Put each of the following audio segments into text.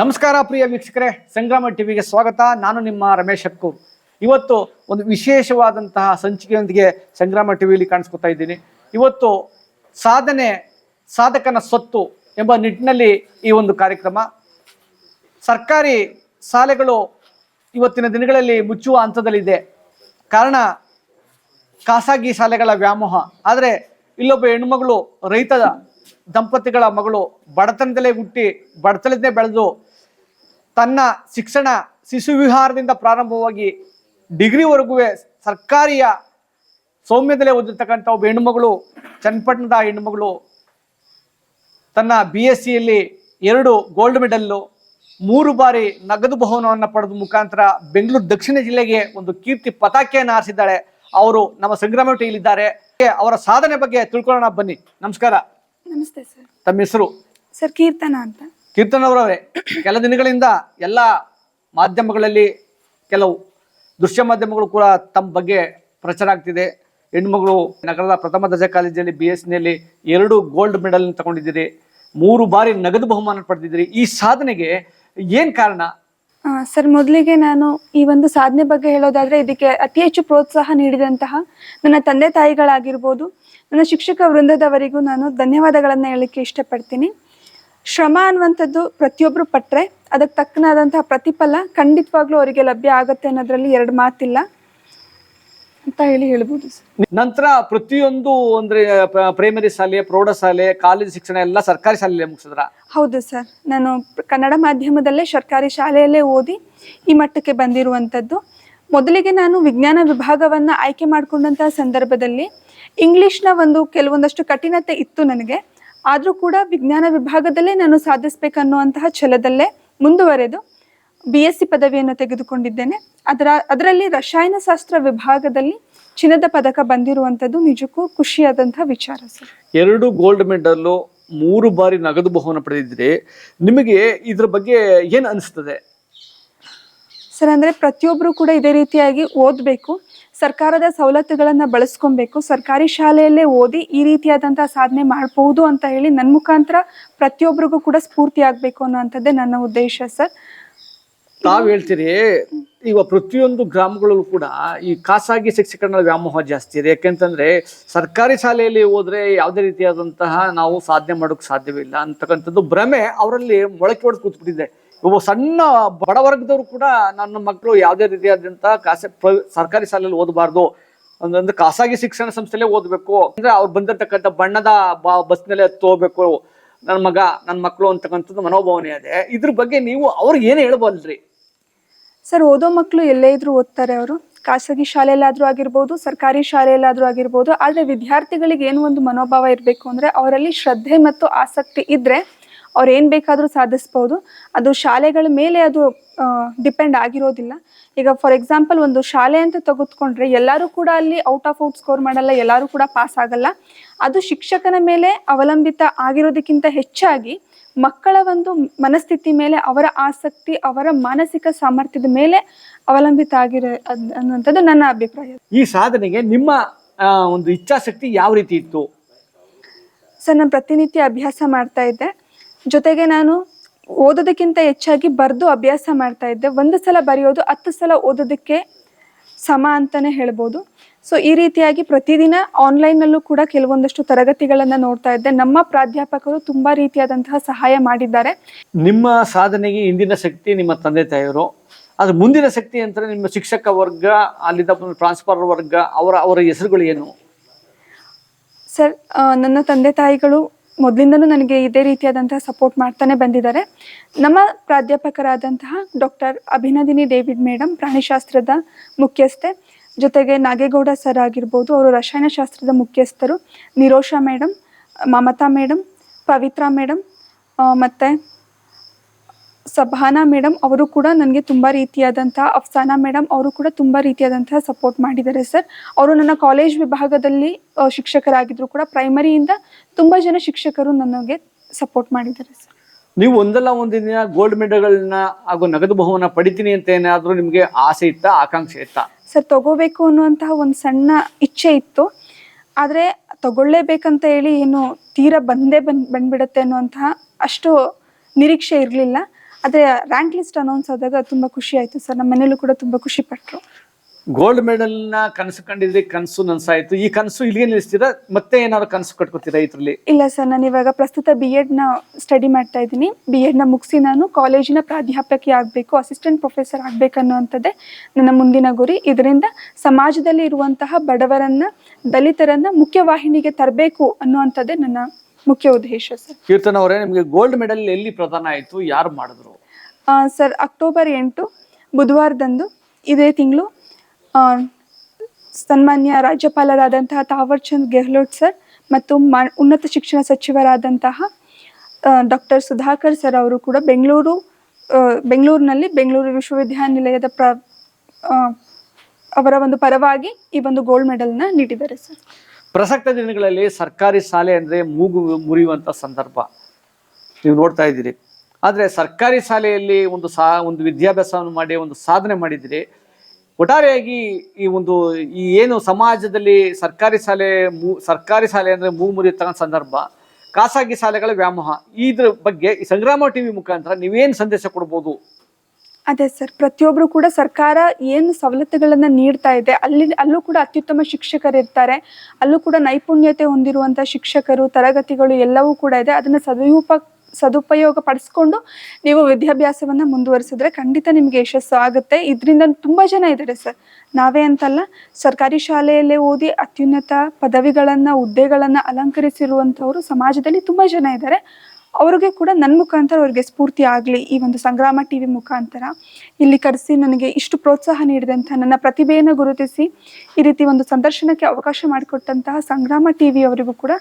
ನಮಸ್ಕಾರ ಪ್ರಿಯ ವೀಕ್ಷಕರೇ, ಸಂಗ್ರಾಮ ಟಿವಿಗೆ ಸ್ವಾಗತ. ನಾನು ನಿಮ್ಮ ರಮೇಶ್ ಅಕ್ಕೂರ್ ಇವತ್ತು ಒಂದು ವಿಶೇಷವಾದಂತಹ ಸಂಚಿಕೆಯೊಂದಿಗೆ ಸಂಗ್ರಾಮ ಟಿವಿಯಲ್ಲಿ ಕಾಣಿಸ್ಕೊತಾ ಇದ್ದೀನಿ. ಇವತ್ತು ಸಾಧನೆ, ಸಾಧಕನ ಸೊತ್ತು ಎಂಬ ನಿಟ್ಟಿನಲ್ಲಿ ಈ ಒಂದು ಕಾರ್ಯಕ್ರಮ. ಸರ್ಕಾರಿ ಶಾಲೆಗಳು ಇವತ್ತಿನ ದಿನಗಳಲ್ಲಿ ಮುಚ್ಚುವ ಹಂತದಲ್ಲಿದೆ. ಕಾರಣ, ಖಾಸಗಿ ಶಾಲೆಗಳ ವ್ಯಾಮೋಹ. ಆದರೆ ಇಲ್ಲೊಬ್ಬ ಹೆಣ್ಮಗಳು ರೈತದ ದಂಪತಿಗಳ ಮಗಳು ಬಡತನದಲ್ಲೇ ಹುಟ್ಟಿ ಬಡತನದೇ ಬೆಳೆದು ತನ್ನ ಶಿಕ್ಷಣ ಶಿಶುವಿಹಾರದಿಂದ ಪ್ರಾರಂಭವಾಗಿ ಡಿಗ್ರಿವರೆಗೂ ಸರ್ಕಾರಿಯ ಸೌಮ್ಯದಲ್ಲಿ ಓದಿರ್ತಕ್ಕಂಥ ಒಬ್ಬ ಹೆಣ್ಣುಮಗಳು ಚನ್ನಪಟ್ಟಣದ ಹೆಣ್ಣುಮಗಳು ತನ್ನ ಬಿ ಎಸ್ ಸಿಯಲ್ಲಿ ಎರಡು ಗೋಲ್ಡ್ ಮೆಡಲ್ಲು ಮೂರು ಬಾರಿ ನಗದು ಬಹುಮಾನವನ್ನು ಪಡೆದ ಮುಖಾಂತರ ಬೆಂಗಳೂರು ದಕ್ಷಿಣ ಜಿಲ್ಲೆಗೆ ಒಂದು ಕೀರ್ತಿ ಪತಾಕೆಯನ್ನು ಆರಿಸಿದ್ದಾಳೆ ಅವರು ನಮ್ಮ ಸಂಗ್ರಾಮ ಇಲ್ಲಿದ್ದಾರೆ. ಅವರ ಸಾಧನೆ ಬಗ್ಗೆ ತಿಳ್ಕೊಳ್ಳೋಣ ಬನ್ನಿ. ನಮಸ್ಕಾರ. ನಮಸ್ತೆ ಸರ್. ತಮ್ಮ ಹೆಸರು? ಸರ್ ಕೀರ್ತನ ಅಂತ. ಕೀರ್ತನ್ ಅವರವರೇ ಕೆಲ ದಿನಗಳಿಂದ ಎಲ್ಲ ಮಾಧ್ಯಮಗಳಲ್ಲಿ ಕೆಲವು ದೃಶ್ಯ ಮಾಧ್ಯಮಗಳು ಕೂಡ ತಮ್ಮ ಬಗ್ಗೆ ಪ್ರಚಾರ ಆಗ್ತಿದೆ. ಹೆಣ್ಮಗಳು ನಗರದ ಪ್ರಥಮ ದರ್ಜೆ ಕಾಲೇಜಲ್ಲಿ ಬಿ ಎಸ್ನಲ್ಲಿ ಎರಡು ಗೋಲ್ಡ್ ಮೆಡಲ್ ತಗೊಂಡಿದ್ದೀರಿ. ಮೂರು ಬಾರಿ ನಗದು ಬಹುಮಾನ ಪಡೆದಿದ್ದೀರಿ. ಈ ಸಾಧನೆಗೆ ಏನು ಕಾರಣ? ಸರ್, ಮೊದಲಿಗೆ ನಾನು ಈ ಒಂದು ಸಾಧನೆ ಬಗ್ಗೆ ಹೇಳೋದಾದರೆ ಇದಕ್ಕೆ ಅತಿ ಹೆಚ್ಚು ಪ್ರೋತ್ಸಾಹ ನೀಡಿದಂತಹ ನನ್ನ ತಂದೆ ತಾಯಿಗಳಾಗಿರ್ಬೋದು, ನನ್ನ ಶಿಕ್ಷಕ ವೃಂದದವರಿಗೂ ನಾನು ಧನ್ಯವಾದಗಳನ್ನು ಹೇಳಲಿಕ್ಕೆ ಇಷ್ಟಪಡ್ತೀನಿ. ಶ್ರಮ ಅನ್ನುವಂಥದ್ದು ಪ್ರತಿಯೊಬ್ಬರು ಪಟ್ಟರೆ ಅದಕ್ಕೆ ತಕ್ಕನಾದಂತಹ ಪ್ರತಿಫಲ ಖಂಡಿತವಾಗ್ಲೂ ಅವರಿಗೆ ಲಭ್ಯ ಆಗುತ್ತೆ ಅನ್ನೋದ್ರಲ್ಲಿ ಎರಡು ಮಾತಿಲ್ಲ ಅಂತ ಹೇಳಿ ಹೇಳ್ಬೋದು ಸರ್. ನಂತರ ಪ್ರತಿಯೊಂದು ಅಂದ್ರೆ ಪ್ರೈಮರಿ ಶಾಲೆ ಪ್ರೌಢಶಾಲೆ ಕಾಲೇಜು ಶಿಕ್ಷಣ ಎಲ್ಲ ಸರ್ಕಾರಿ ಶಾಲೆಯಲ್ಲೇ ಮುಗಿಸಿದ್ರ? ಹೌದು ಸರ್. ನಾನು ಕನ್ನಡ ಮಾಧ್ಯಮದಲ್ಲೇ ಸರ್ಕಾರಿ ಶಾಲೆಯಲ್ಲೇ ಓದಿ ಈ ಮಟ್ಟಕ್ಕೆ ಬಂದಿರುವಂಥದ್ದು. ಮೊದಲಿಗೆ ನಾನು ವಿಜ್ಞಾನ ವಿಭಾಗವನ್ನು ಆಯ್ಕೆ ಮಾಡಿಕೊಂಡಂತಹ ಸಂದರ್ಭದಲ್ಲಿ ಇಂಗ್ಲಿಷ್ನ ಒಂದು ಕೆಲವೊಂದಷ್ಟು ಕಠಿಣತೆ ಇತ್ತು ನನಗೆ. ಆದರೂ ಕೂಡ ವಿಜ್ಞಾನ ವಿಭಾಗದಲ್ಲೇ ನಾನು ಸಾಧಿಸಬೇಕನ್ನುವಂತಹ ಛಲದಲ್ಲೇ ಮುಂದುವರೆದು ಬಿ ಎಸ್ ಸಿ ಪದವಿಯನ್ನು ತೆಗೆದುಕೊಂಡಿದ್ದೇನೆ. ಅದರ ಅದರಲ್ಲಿ ರಸಾಯನಶಾಸ್ತ್ರ ವಿಭಾಗದಲ್ಲಿ ಚಿನ್ನದ ಪದಕ ಬಂದಿರುವಂಥದ್ದು ನಿಜಕ್ಕೂ ಖುಷಿಯಾದಂತಹ ವಿಚಾರ ಸರ್. ಎರಡು ಗೋಲ್ಡ್ ಮೆಡಲ್ ಮೂರು ಬಾರಿ ನಗದು ಬಹುಮಾನ ಪಡೆದಿದ್ರೆ. ನಿಮಗೆ ಇದ್ರ ಬಗ್ಗೆ ಏನು ಅನಿಸ್ತದೆ? ಸರ್ ಅಂದರೆ ಪ್ರತಿಯೊಬ್ಬರು ಕೂಡ ಇದೇ ರೀತಿಯಾಗಿ ಓದಬೇಕು. ಸರ್ಕಾರದ ಸವಲತ್ತುಗಳನ್ನು ಬಳಸ್ಕೊಬೇಕು, ಸರ್ಕಾರಿ ಶಾಲೆಯಲ್ಲೇ ಓದಿ ಈ ರೀತಿಯಾದಂಥ ಸಾಧನೆ ಮಾಡಬಹುದು ಅಂತ ಹೇಳಿ ನನ್ನ ಮುಖಾಂತರ ಪ್ರತಿಯೊಬ್ಬರಿಗೂ ಕೂಡ ಸ್ಫೂರ್ತಿ ಆಗಬೇಕು ಅನ್ನೋವಂಥದ್ದೇ ನನ್ನ ಉದ್ದೇಶ ಸರ್. ತಾವ್ ಹೇಳ್ತೀರಿ ಈಗ ಪ್ರತಿಯೊಂದು ಗ್ರಾಮಗಳಲ್ಲೂ ಕೂಡ ಈ ಖಾಸಗಿ ಶಿಕ್ಷಕರ ವ್ಯಾಮೋಹ ಜಾಸ್ತಿ ಇದೆ. ಯಾಕೆಂತಂದ್ರೆ ಸರ್ಕಾರಿ ಶಾಲೆಯಲ್ಲಿ ಹೋದ್ರೆ ಯಾವುದೇ ರೀತಿಯಾದಂತಹ ನಾವು ಸಾಧನೆ ಮಾಡೋಕೆ ಸಾಧ್ಯವಿಲ್ಲ ಅಂತಕ್ಕಂಥದ್ದು ಭ್ರಮೆ ಅವರಲ್ಲಿ ಮೊಳಕೆ ಹೊಡೆದು ಕೂತ್ಬಿಟ್ಟಿದೆ. ಒಬ್ಬ ಸಣ್ಣ ಬಡವರ್ಗದವರು ಕೂಡ ನನ್ನ ಮಕ್ಕಳು ಯಾವುದೇ ರೀತಿಯಾದಂಥ ಖಾಸಗಿ ಸರ್ಕಾರಿ ಶಾಲೆಯಲ್ಲಿ ಓದಬಾರ್ದು. ಅಂದ್ರೆ ಖಾಸಗಿ ಶಿಕ್ಷಣ ಸಂಸ್ಥೆಯಲ್ಲೇ ಓದಬೇಕು. ಅಂದ್ರೆ ಅವ್ರು ಬಂದಿರ್ತಕ್ಕಂಥ ಬಣ್ಣದ ಬಸ್ನಲ್ಲೇ ಹೋಗ್ಬೇಕು. ನನ್ನ ಮಗ, ನನ್ನ ಮಕ್ಕಳು ಅಂತಕ್ಕಂಥದ್ದು ಮನೋಭಾವನೆ ಇದೆ. ಇದ್ರ ಬಗ್ಗೆ ನೀವು ಅವ್ರಿಗೆ ಏನು ಹೇಳ್ಬೋಲ್ರಿ ಸರ್, ಓದೋ ಮಕ್ಕಳು ಎಲ್ಲೇ ಇದ್ರೂ ಓದ್ತಾರೆ ಅವರು. ಖಾಸಗಿ ಶಾಲೆಯಲ್ಲಾದರೂ ಆಗಿರ್ಬೋದು, ಸರ್ಕಾರಿ ಶಾಲೆಯಲ್ಲಾದರೂ ಆಗಿರ್ಬೋದು. ಆದರೆ ವಿದ್ಯಾರ್ಥಿಗಳಿಗೆ ಏನು ಒಂದು ಮನೋಭಾವ ಇರಬೇಕು ಅಂದರೆ ಅವರಲ್ಲಿ ಶ್ರದ್ಧೆ ಮತ್ತು ಆಸಕ್ತಿ ಇದ್ದರೆ ಅವ್ರು ಏನು ಬೇಕಾದರೂ ಸಾಧಿಸ್ಬೋದು. ಅದು ಶಾಲೆಗಳ ಮೇಲೆ ಅದು ಡಿಪೆಂಡ್ ಆಗಿರೋದಿಲ್ಲ. ಈಗ ಫಾರ್ ಎಕ್ಸಾಂಪಲ್ ಒಂದು ಶಾಲೆ ಅಂತ ತೆಗೆದುಕೊಂಡ್ರೆ ಎಲ್ಲರೂ ಕೂಡ ಅಲ್ಲಿ ಔಟ್ ಆಫ್ ಔಟ್ ಸ್ಕೋರ್ ಮಾಡಲ್ಲ ಎಲ್ಲರೂ ಕೂಡ ಪಾಸ್ ಆಗಲ್ಲ. ಅದು ಶಿಕ್ಷಕನ ಮೇಲೆ ಅವಲಂಬಿತ ಆಗಿರೋದಕ್ಕಿಂತ ಹೆಚ್ಚಾಗಿ ಮಕ್ಕಳ ಒಂದು ಮನಸ್ಥಿತಿ ಮೇಲೆ ಅವರ ಆಸಕ್ತಿ ಅವರ ಮಾನಸಿಕ ಸಾಮರ್ಥ್ಯದ ಮೇಲೆ ಅವಲಂಬಿತ ಆಗಿರೋ ಅನ್ನುವಂಥದ್ದು ನನ್ನ ಅಭಿಪ್ರಾಯ. ಈ ಸಾಧನೆಗೆ ನಿಮ್ಮ ಒಂದು ಇಚ್ಛಾಶಕ್ತಿ ಯಾವ ರೀತಿ ಇತ್ತು? ಸರ್ ನಾನು ಪ್ರತಿನಿತ್ಯ ಅಭ್ಯಾಸ ಮಾಡ್ತಾ ಇದ್ದೆ. ಜೊತೆಗೆ ನಾನು ಓದೋದಕ್ಕಿಂತ ಹೆಚ್ಚಾಗಿ ಬರೆದು ಅಭ್ಯಾಸ ಮಾಡ್ತಾ ಇದ್ದೆ. ಒಂದು ಸಲ ಬರೆಯೋದು ಹತ್ತು ಸಲ ಓದೋದಕ್ಕೆ ಸಮ ಅಂತಲೇ ಹೇಳ್ಬೋದು. ಸೊ ಈ ರೀತಿಯಾಗಿ ಪ್ರತಿದಿನ ಆನ್ಲೈನ್ನಲ್ಲೂ ಕೂಡ ಕೆಲವೊಂದಷ್ಟು ತರಗತಿಗಳನ್ನು ನೋಡ್ತಾ ಇದ್ದೆ. ನಮ್ಮ ಪ್ರಾಧ್ಯಾಪಕರು ತುಂಬ ರೀತಿಯಾದಂತಹ ಸಹಾಯ ಮಾಡಿದ್ದಾರೆ. ನಿಮ್ಮ ಸಾಧನೆಗೆ ಇಂದಿನ ಶಕ್ತಿ ನಿಮ್ಮ ತಂದೆ ತಾಯಿಯರು ಆದ್ರೆ ಮುಂದಿನ ಶಕ್ತಿ ಅಂತ ನಿಮ್ಮ ಶಿಕ್ಷಕ ವರ್ಗ ಅಲ್ಲಿದ್ದ ಟ್ರಾನ್ಸ್ಫರ್ ವರ್ಗ ಅವರ ಅವರ ಹೆಸರುಗಳು ಏನು? ಸರ್ ನನ್ನ ತಂದೆ ತಾಯಿಗಳು ಮೊದಲಿಂದನೂ ನನಗೆ ಇದೇ ರೀತಿಯಾದಂತಹ ಸಪೋರ್ಟ್ ಮಾಡ್ತಾನೆ ಬಂದಿದ್ದಾರೆ. ನಮ್ಮ ಪ್ರಾಧ್ಯಾಪಕರಾದಂತಹ ಡಾಕ್ಟರ್ ಅಭಿನಂದಿನಿ ಡೇವಿಡ್ ಮೇಡಮ್ ಪ್ರಾಣಿಶಾಸ್ತ್ರದ ಮುಖ್ಯಸ್ಥೆ, ಜೊತೆಗೆ ನಾಗೇಗೌಡ ಸರ್ ಆಗಿರ್ಬೋದು, ಅವರು ರಸಾಯನಶಾಸ್ತ್ರದ ಮುಖ್ಯಸ್ಥರು, Nirosha madam Mamata madam Pavitra madam ಮತ್ತು ಸಭಾನಾ ಮೇಡಮ್ ಅವರು ಕೂಡ ನನಗೆ ತುಂಬ ರೀತಿಯಾದಂತಹ ಅಫ್ಸಾನಾ ಮೇಡಮ್ ಅವರು ಕೂಡ ತುಂಬ ರೀತಿಯಾದಂತಹ ಸಪೋರ್ಟ್ ಮಾಡಿದ್ದಾರೆ ಸರ್. ಅವರು ನನ್ನ ಕಾಲೇಜ್ ವಿಭಾಗದಲ್ಲಿ ಶಿಕ್ಷಕರಾಗಿದ್ರು ಶಿಕ್ಷಕರಾಗಿದ್ದರು ಕೂಡ ಪ್ರೈಮರಿಯಿಂದ ತುಂಬ ಜನ ಶಿಕ್ಷಕರು ನನಗೆ ಸಪೋರ್ಟ್ ಮಾಡಿದ್ದಾರೆ ಸರ್. ನೀವು ಒಂದಲ್ಲ ಒಂದು ದಿನ ಗೋಲ್ಡ್ ಮೆಡಲ್ಗಳನ್ನ ಹಾಗೂ ನಗದು ಬಹುಮಾನ ಪಡಿತೀನಿ ಅಂತ ಏನಾದರೂ ನಿಮಗೆ ಆಸೆ ಇತ್ತಾ ಆಕಾಂಕ್ಷೆ ಇತ್ತಾ? ಸರ್ ತಗೋಬೇಕು ಅನ್ನುವಂತಹ ಒಂದು ಸಣ್ಣ ಇಚ್ಛೆ ಇತ್ತು. ಆದರೆ ತಗೊಳ್ಳೇಬೇಕಂತ ಹೇಳಿ ಏನು ತೀರಾ ಬಂದೇ ಬಂದ್ ಬಂದ್ಬಿಡುತ್ತೆ ಅನ್ನುವಂತಹ ಅಷ್ಟು ನಿರೀಕ್ಷೆ ಇರಲಿಲ್ಲ. ಆದರೆ ರ್ಯಾಂಕ್ ಲಿಸ್ಟ್ ಅನೌನ್ಸ್ ಆದಾಗ ತುಂಬ ಖುಷಿ ಆಯಿತು ಸರ್. ನಮ್ಮ ಮನೇಲೂ ಕೂಡ ತುಂಬ ಖುಷಿ ಪಟ್ಟರು ಗೋಲ್ಡ್ ಮೆಡಲ್ನ ಕನಸು ಕಂಡಿದ್ರೆ ಕನಸು ನನ್ಸಾಯ್ತು. ಈ ಕನಸು ಇಲ್ಲಿಗೆ ನಿಲ್ಲಿಸ್ತೀರಾ? ಮತ್ತೆ ಏನಾದ್ರು ಕನಸು ಕಟ್ಕೋತೀರಾ ಇದರಲ್ಲಿ? ಇಲ್ಲ ಸರ್ ನಾನು ಇವಾಗ ಪ್ರಸ್ತುತ ಬಿ ಎಡ್ನ ಸ್ಟಡಿ ಮಾಡ್ತಾ ಇದ್ದೀನಿ. ಬಿ ಎಡ್ನ ಮುಗಿಸಿ ನಾನು ಕಾಲೇಜಿನ ಪ್ರಾಧ್ಯಾಪಕಿ ಆಗಬೇಕು ಅಸಿಸ್ಟೆಂಟ್ ಪ್ರೊಫೆಸರ್ ಆಗಬೇಕನ್ನುವಂಥದ್ದೇ ನನ್ನ ಮುಂದಿನ ಗುರಿ. ಇದರಿಂದ ಸಮಾಜದಲ್ಲಿ ಇರುವಂತಹ ಬಡವರನ್ನ ದಲಿತರನ್ನ ಮುಖ್ಯವಾಹಿನಿಗೆ ತರಬೇಕು ಅನ್ನುವಂಥದ್ದೇ ನನ್ನ ಮುಖ್ಯ ಉದ್ದೇಶ ಸರ್ ಕೀರ್ತನ ಅವರೇ ನಿಮಗೆ ಗೋಲ್ಡ್ ಮೆಡಲ್ ಎಲ್ಲಿ ಪ್ರದಾನ ಆಯಿತು ಯಾರು ಮಾಡಿದ್ರು? ಸರ್ ಅಕ್ಟೋಬರ್ ಎಂಟು ಬುಧವಾರದಂದು ಇದೇ ತಿಂಗಳು ಸನ್ಮಾನ್ಯ ರಾಜ್ಯಪಾಲರಾದಂತಹ ತಾವರ್ ಚಂದ್ ಗೆಹ್ಲೋಟ್ ಸರ್ ಮತ್ತು ಮಾ ಉನ್ನತ ಶಿಕ್ಷಣ ಸಚಿವರಾದಂತಹ ಡಾಕ್ಟರ್ ಸುಧಾಕರ್ ಸರ್ ಅವರು ಕೂಡ ಬೆಂಗಳೂರು ಬೆಂಗಳೂರಿನಲ್ಲಿ ಬೆಂಗಳೂರು ವಿಶ್ವವಿದ್ಯಾನಿಲಯದ ಪ್ರ ಅವರ ಒಂದು ಪರವಾಗಿ ಈ ಒಂದು ಗೋಲ್ಡ್ ಮೆಡಲ್ನ ನೀಡಿದ್ದಾರೆ ಸರ್ ಪ್ರಸಕ್ತ ದಿನಗಳಲ್ಲಿ ಸರ್ಕಾರಿ ಶಾಲೆ ಅಂದರೆ ಮೂಗು ಮುರಿಯುವಂಥ ಸಂದರ್ಭ. ನೀವು ನೋಡ್ತಾ ಇದ್ದೀರಿ. ಆದರೆ ಸರ್ಕಾರಿ ಶಾಲೆಯಲ್ಲಿ ಒಂದು ಸಾ, ಒಂದು ವಿದ್ಯಾಭ್ಯಾಸವನ್ನು ಮಾಡಿ, ಒಂದು ಸಾಧನೆ ಮಾಡಿದಿರಿ ಒಟ್ಟಾರೆಯಾಗಿ ಈ ಒಂದು, ಈ ಏನು ಸಮಾಜದಲ್ಲಿ ಸರ್ಕಾರಿ ಶಾಲೆ ಮೂ, ಸರ್ಕಾರಿ ಶಾಲೆ ಅಂದರೆ ಮೂಗು ಮುರಿಯತಕ್ಕಂಥ ಸಂದರ್ಭ, ಖಾಸಗಿ ಶಾಲೆಗಳ ವ್ಯಾಮೋಹ ಇದ್ರ ಬಗ್ಗೆ ಸಂಗ್ರಾಮ ಟಿವಿ ಮುಖಾಂತರ ನೀವೇನು ಸಂದೇಶ ಕೊಡ್ಬೋದು? ಅದೇ ಸರ್ ಪ್ರತಿಯೊಬ್ಬರು ಕೂಡ ಸರ್ಕಾರ ಏನು ಸವಲತ್ತುಗಳನ್ನು ನೀಡ್ತಾ ಇದೆ, ಅಲ್ಲಿ, ಅಲ್ಲೂ ಕೂಡ ಅತ್ಯುತ್ತಮ ಶಿಕ್ಷಕರು ಇರ್ತಾರೆ, ಅಲ್ಲೂ ಕೂಡ ನೈಪುಣ್ಯತೆ ಹೊಂದಿರುವಂಥ ಶಿಕ್ಷಕರು, ತರಗತಿಗಳು ಎಲ್ಲವೂ ಕೂಡ ಇದೆ, ಅದನ್ನು ಸದುಪ ಸದುಪಯೋಗ ಪಡಿಸ್ಕೊಂಡು ನೀವು ವಿದ್ಯಾಭ್ಯಾಸವನ್ನು ಮುಂದುವರಿಸಿದ್ರೆ ಖಂಡಿತ ನಿಮಗೆ ಯಶಸ್ಸು ಆಗುತ್ತೆ. ಇದರಿಂದ ತುಂಬ ಜನ ಇದ್ದಾರೆ ಸರ್. ನಾವೇ ಅಂತಲ್ಲ, ಸರ್ಕಾರಿ ಶಾಲೆಯಲ್ಲೇ ಓದಿ ಅತ್ಯುನ್ನತ ಪದವಿಗಳನ್ನು, ಹುದ್ದೆಗಳನ್ನು ಅಲಂಕರಿಸಿರುವಂಥವರು ಸಮಾಜದಲ್ಲಿ ತುಂಬ ಜನ ಇದ್ದಾರೆ. ಅವ್ರಿಗೆ ಕೂಡ ನನ್ನ ಮುಖಾಂತರ ಅವ್ರಿಗೆ ಸ್ಫೂರ್ತಿ ಆಗಲಿ ಈ ಒಂದು ಸಂಗ್ರಾಮ ಟಿ ವಿ ಮುಖಾಂತರ. ಇಲ್ಲಿ ಕರೆಸಿ ನನಗೆ ಇಷ್ಟು ಪ್ರೋತ್ಸಾಹ ನೀಡಿದಂಥ ನನ್ನ ಪ್ರತಿಭೆಯನ್ನು ಗುರುತಿಸಿ ಈ ರೀತಿ ಒಂದು ಸಂದರ್ಶನಕ್ಕೆ ಅವಕಾಶ ಮಾಡಿಕೊಟ್ಟಂತಹ ಸಂಗ್ರಾಮ ಟಿ ವಿ ಅವರಿಗೂ ಕೂಡ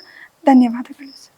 ಧನ್ಯವಾದಗಳು